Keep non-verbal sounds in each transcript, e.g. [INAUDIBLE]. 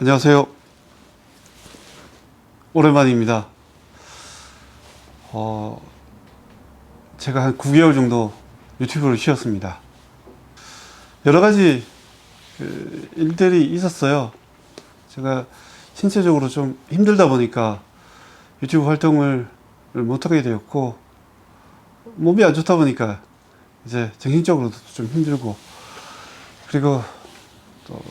안녕하세요. 오랜만입니다. 어, 제가 한 9개월 정도 유튜브를 쉬었습니다. 여러 가지 그 일들이 있었어요. 제가 신체적으로 좀 힘들다 보니까 유튜브 활동을 못하게 되었고, 몸이 안 좋다 보니까 이제 정신적으로도 좀 힘들고, 그리고 또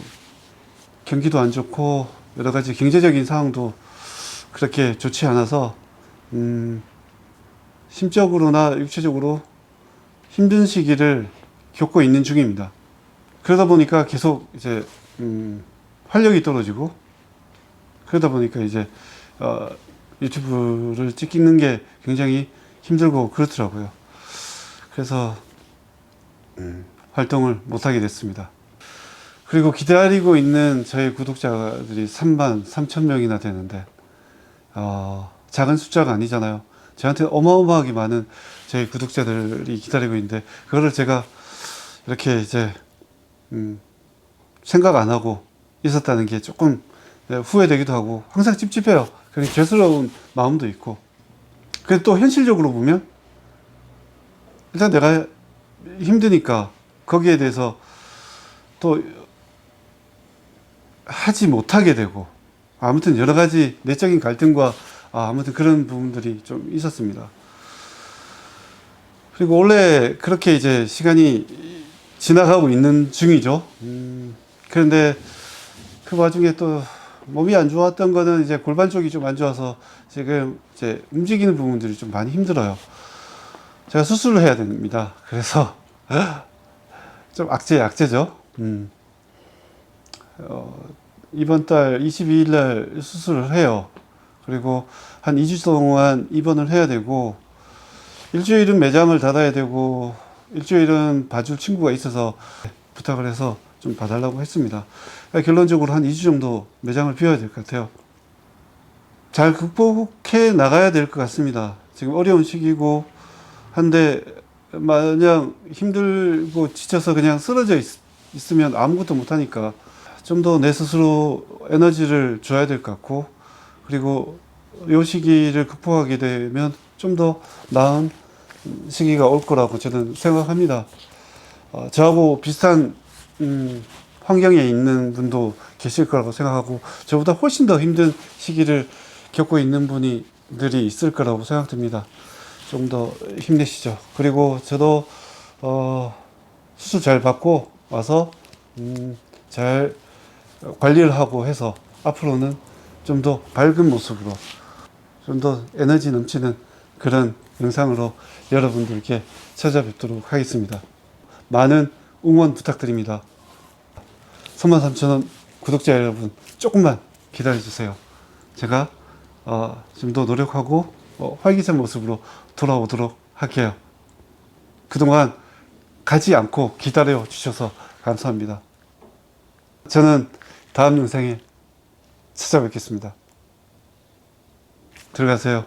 경기도 안 좋고 여러 가지 경제적인 상황도 그렇게 좋지 않아서 음, 심적으로나 육체적으로 힘든 시기를 겪고 있는 중입니다. 그러다 보니까 계속 이제 음, 활력이 떨어지고 그러다 보니까 이제 어, 유튜브를 찍는 게 굉장히 힘들고 그렇더라고요. 그래서 음, 활동을 못하게 됐습니다. 그리고 기다리고 있는 저희 구독자들이 3만 3천 명이나 되는데 어, 작은 숫자가 아니잖아요. 저한테 어마어마하게 많은 저희 구독자들이 기다리고 있는데 그거를 제가 이렇게 이제 음, 생각 안 하고 있었다는 게 조금 네, 후회되기도 하고 항상 찝찝해요. 그게 죄스러운 마음도 있고. 근데 또 현실적으로 보면 일단 내가 힘드니까 거기에 대해서 또 하지 못하게 되고 아무튼 여러 가지 내적인 갈등과 아, 아무튼 그런 부분들이 좀 있었습니다. 그리고 원래 그렇게 이제 시간이 지나가고 있는 중이죠. 음, 그런데 그 와중에 또 몸이 안 좋았던 거는 이제 골반 쪽이 좀 안 좋아서 지금 이제 움직이는 부분들이 좀 많이 힘들어요. 제가 수술을 해야 됩니다. 그래서 [LAUGHS] 좀 악재 악재죠. 음. 어, 이번 달 22일 날 수술을 해요. 그리고 한 2주 동안 입원을 해야 되고 일주일은 매장을 닫아야 되고 일주일은 봐줄 친구가 있어서 부탁을 해서 좀 봐달라고 했습니다. 그러니까 결론적으로 한 2주 정도 매장을 비워야 될 것 같아요. 잘 극복해 나가야 될 것 같습니다. 지금 어려운 시기고 한데 마냥 힘들고 지쳐서 그냥 쓰러져 있, 있으면 아무것도 못하니까 좀 더 내 스스로 에너지를 줘야 될 것 같고 그리고 이 시기를 극복하게 되면 좀 더 나은 시기가 올 거라고 저는 생각합니다. 어, 저하고 비슷한 음, 환경에 있는 분도 계실 거라고 생각하고 저보다 훨씬 더 힘든 시기를 겪고 있는 분들이 있을 거라고 생각됩니다. 좀 더 힘내시죠. 그리고 저도 어, 수술 잘 받고 와서 음, 잘 관리를 하고 해서 앞으로는 좀 더 밝은 모습으로 좀 더 에너지 넘치는 그런 영상으로 여러분들께 찾아뵙도록 하겠습니다. 많은 응원 부탁드립니다. 33,000원 구독자 여러분 조금만 기다려주세요. 제가 어, 좀 더 노력하고 어, 활기찬 모습으로 돌아오도록 할게요. 그동안 가지 않고 기다려 주셔서 감사합니다. 저는 다음 영상에 찾아뵙겠습니다. 들어가세요.